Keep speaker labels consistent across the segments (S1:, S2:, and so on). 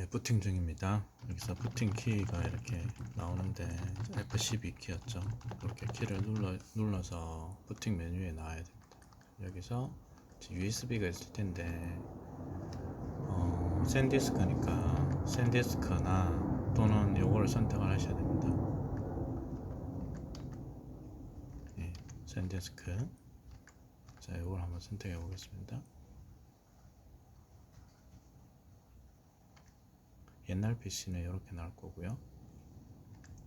S1: 네, 부팅 중입니다. 여기서 부팅 키가 이렇게 나오는데 F12 키였죠. 이렇게 키를 눌러 눌러서 부팅 메뉴에 나와야 됩니다. 여기서 USB가 있을 텐데 어, 샌디스크니까 샌디스크나 또는 요거를 선택을 하셔야 됩니다. 예, 샌디스크. 자, 요걸 한번 선택해 보겠습니다. 옛날 PC는 이렇게 나올 거고요.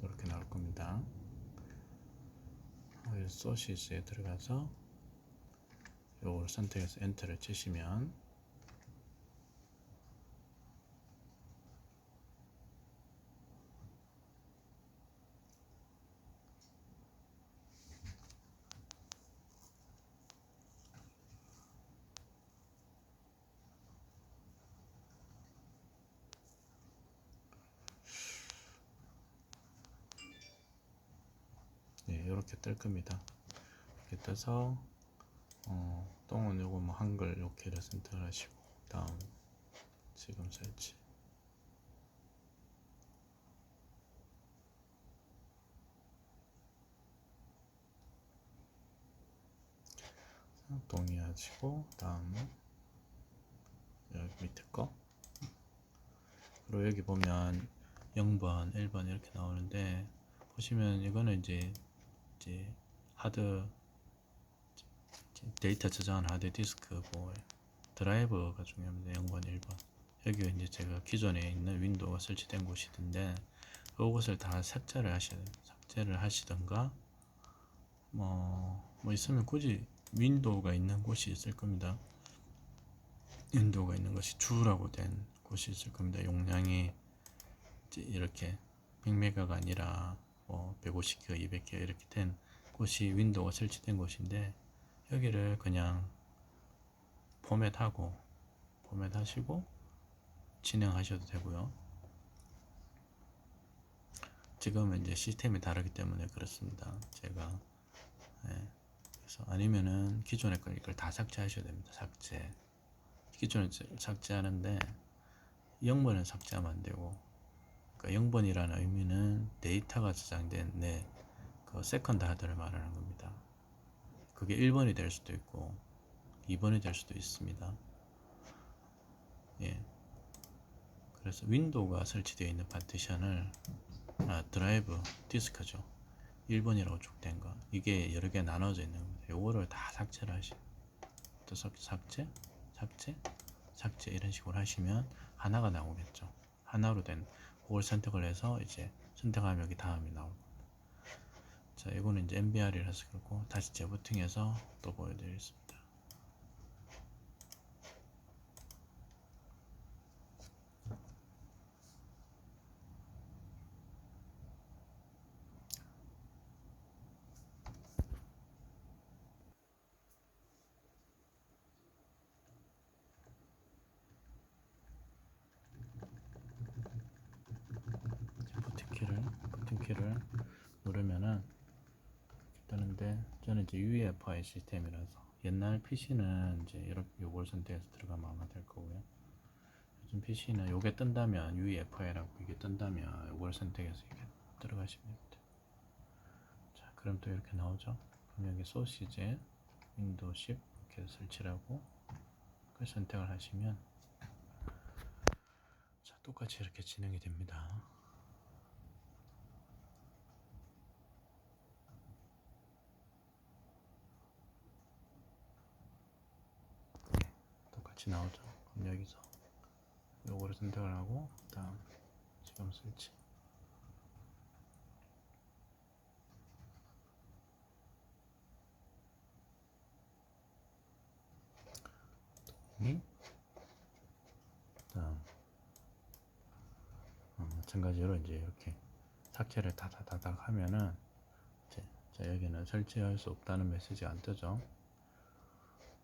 S1: 이렇게 나올 겁니다. 소시스에 들어가서 이걸 선택해서 엔터를 치시면 이렇게 뜰 겁니다. 이렇게 떠서 어, 똥은 요거 뭐 한글 이렇게를 선택을 하시고 다음 지금 설치 동의하시고 다음 여기 밑에 거 그리고 여기 보면 0번, 1번 이렇게 나오는데 보시면 이거는 이제 이제 하드 데이터 저장한 하드 디스크고 드라이버가 중요합니다. 0번, 1번. 여기가 이제 제가 기존에 있는 윈도우가 설치된 곳이던데 그것을 다 삭제를 하셔야 돼요. 삭제를 하시던가 뭐, 뭐 있으면 굳이 윈도우가 있는 곳이 있을 겁니다. 윈도우가 있는 것이 주라고 된 곳이 있을 겁니다. 용량이 이렇게 100메가가 아니라 뭐 150기가, 200기가 이렇게 된 곳이 윈도우가 설치된 곳인데 여기를 그냥 포맷하고 포맷하시고 진행하셔도 되고요. 지금은 이제 시스템이 다르기 때문에 그렇습니다. 제가 예. 그래서 아니면은 기존의 걸 이걸 다 삭제하셔야 됩니다. 삭제. 기존에 삭제하는데 0번은 삭제하면 안 되고 그러니까 0번이라는 의미는 데이터가 저장된 내 그 세컨드 하드를 말하는 겁니다. 그게 1번이 될 수도 있고 2번이 될 수도 있습니다. 예. 그래서 윈도우가 설치되어 있는 파티션을 아, 드라이브 디스크죠. 1번이라고 쭉 된 거. 이게 여러 개 나눠져 있는 겁니다. 요거를 다 삭제를 하시. 또 삭- 삭제, 삭제, 삭제 이런 식으로 하시면 하나가 나오겠죠. 하나로 된 그걸 선택을 해서 이제 선택하면 여기 다음이 나옵니다. 자, 이거는 이제 MBR이라서 그렇고 다시 재부팅해서 또 보여드리겠습니다. 버튼키를 버튼키를 누르면은 뜨는데 저는 이제 UEFI 시스템이라서 옛날 PC는 이제 이렇게 요걸 선택해서 들어가면 아마 될 거고요. 요즘 PC는 요게 뜬다면 UEFI라고 이게 뜬다면 요걸 선택해서 이렇게 들어가시면 됩니다. 자, 그럼 또 이렇게 나오죠. 그럼 여기 소시제 윈도우 10 이렇게 설치를 하고 그 선택을 하시면 자, 똑같이 이렇게 진행이 됩니다. 똑 같이 나오죠. 그럼 여기서 요거를 선택을 하고 다음 지금 설치. 음? 다음 어, 마찬가지로 이제 이렇게 삭제를 다다다닥 하면은 이제 자 여기는 설치할 수 없다는 메시지가 안 뜨죠.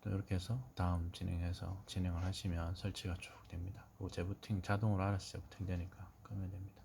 S1: 또 이렇게 해서 다음 진행해서 진행을 하시면 설치가 쭉 됩니다. 그리고 재부팅 자동으로 알아서 재부팅 되니까 끄면 됩니다.